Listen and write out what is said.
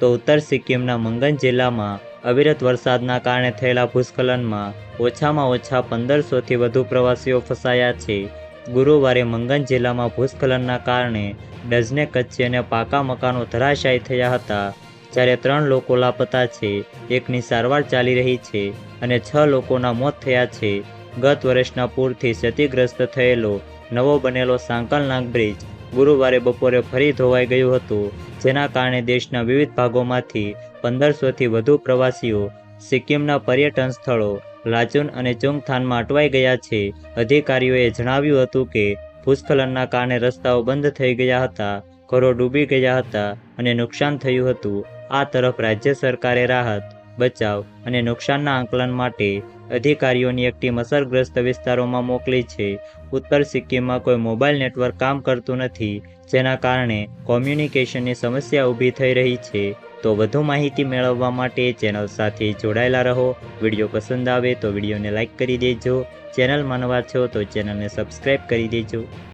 તો ઉત્તર સિક્કિમના મંગન જિલ્લામાં અવિરત વરસાદના કારણે થયેલા ભૂસ્ખલનમાં ઓછામાં ઓછા પંદરસોથી વધુ પ્રવાસીઓ ફસાયા છે. ગુરુવારે મંગન જિલ્લામાં ભૂસ્ખલનના કારણે ડઝને કચ્છી અને પાકા મકાનો ધરાશાયી થયા હતા. જ્યારે ત્રણ લોકો લાપતા છે, એકની સારવાર ચાલી રહી છે અને છ લોકોના મોત થયા છે. ગત વર્ષના પૂરથી ક્ષતિગ્રસ્ત થયેલો નવો બનેલો સાંકલનાગ બ્રિજ ગુરુવારે બપોરે ફરી ધોવાઈ ગયું હતું, જેના કારણે દેશના વિવિધ ભાગોમાંથી પંદરસોથી વધુ પ્રવાસીઓ સિક્કિમના પર્યટન સ્થળો, લાચુન અને ચુંગથાનમાં અટવાઈ ગયા છે. અધિકારીઓએ જણાવ્યું હતું કે, ભૂસ્ખલનના કારણે રસ્તાઓ બંધ થઈ ગયા હતા, ઘરો ડૂબી ગયા હતા અને નુકસાન થયું હતું. આ તરફ રાજ્ય સરકારે રાહત બચાવ અને નુકસાનના આંકલન માટે અધિકારીઓની એક ટીમ અસરગ્રસ્ત વિસ્તારોમાં મોકલી છે. ઉત્તર સિક્કિમમાં કોઈ મોબાઈલ નેટવર્ક કામ કરતું નથી, જેના કારણે કોમ્યુનિકેશનની સમસ્યા ઊભી થઈ રહી છે. તો વધુ માહિતી મેળવવા માટે ચેનલ સાથે જોડાયેલા રહો. વીડિયો પસંદ આવે તો વિડીયોને લાઇક કરી દેજો. ચેનલમાં નવા છો તો ચેનલને સબસ્ક્રાઈબ કરી દેજો.